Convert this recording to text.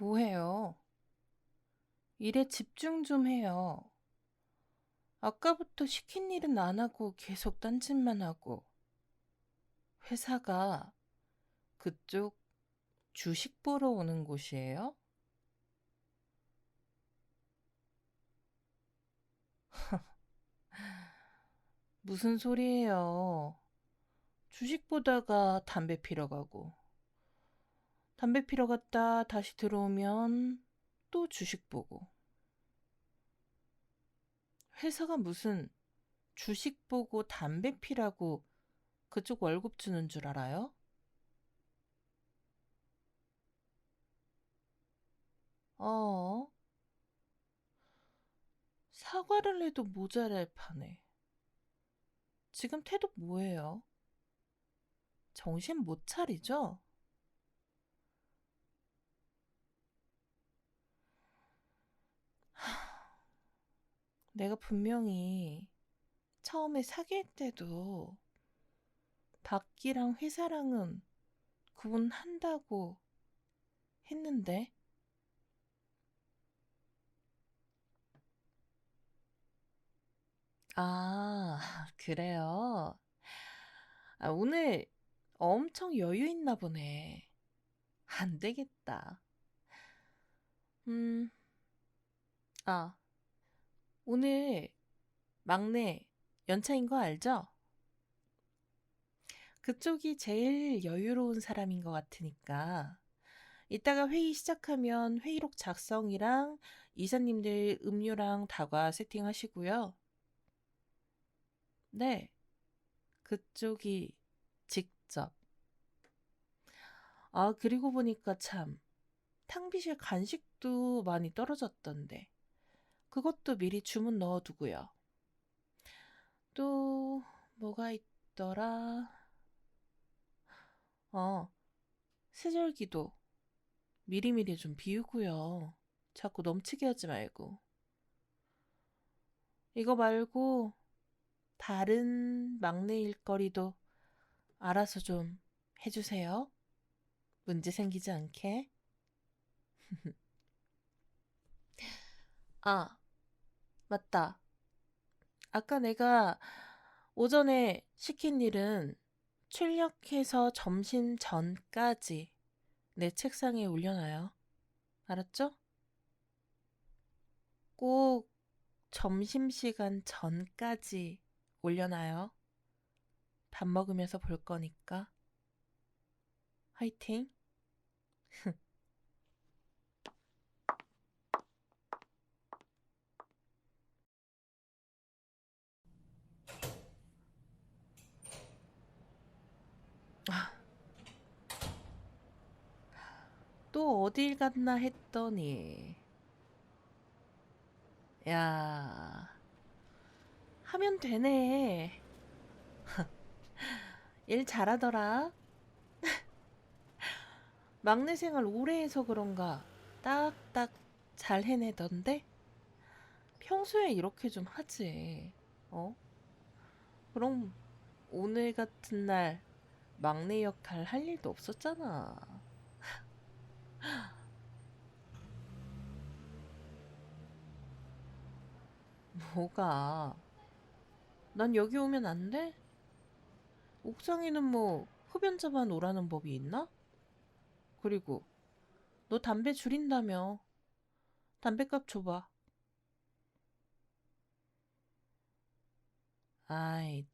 뭐 해요? 일에 집중 좀 해요. 아까부터 시킨 일은 안 하고 계속 딴짓만 하고. 회사가 그쪽 주식 보러 오는 곳이에요? 무슨 소리예요? 주식 보다가 담배 피러 가고, 담배 피러 갔다 다시 들어오면 또 주식 보고. 회사가 무슨 주식 보고 담배 피라고 그쪽 월급 주는 줄 알아요? 어, 사과를 해도 모자랄 판에. 지금 태도 뭐예요? 정신 못 차리죠? 내가 분명히 처음에 사귈 때도 밖이랑 회사랑은 구분한다고 했는데, 아, 그래요? 아, 오늘 엄청 여유 있나 보네. 안 되겠다. 음, 아, 오늘 막내 연차인 거 알죠? 그쪽이 제일 여유로운 사람인 것 같으니까. 이따가 회의 시작하면 회의록 작성이랑 이사님들 음료랑 다과 세팅하시고요. 네, 그쪽이 직접. 아, 그리고 보니까 참, 탕비실 간식도 많이 떨어졌던데. 그것도 미리 주문 넣어두고요. 또, 뭐가 있더라? 어, 세절기도 미리미리 좀 비우고요. 자꾸 넘치게 하지 말고. 이거 말고, 다른 막내 일거리도 알아서 좀 해주세요. 문제 생기지 않게. 아, 맞다. 아까 내가 오전에 시킨 일은 출력해서 점심 전까지 내 책상에 올려놔요. 알았죠? 꼭 점심시간 전까지 올려놔요. 밥 먹으면서 볼 거니까. 화이팅! 또 어딜 갔나 했더니, 야, 하면 되네. 일 잘하더라. 막내 생활 오래 해서 그런가 딱딱 잘 해내던데? 평소에 이렇게 좀 하지. 어? 그럼 오늘 같은 날 막내 역할 할 일도 없었잖아. 뭐가? 난 여기 오면 안 돼? 옥상에는 뭐 흡연자만 오라는 법이 있나? 그리고 너 담배 줄인다며. 담배값 줘봐. 아이,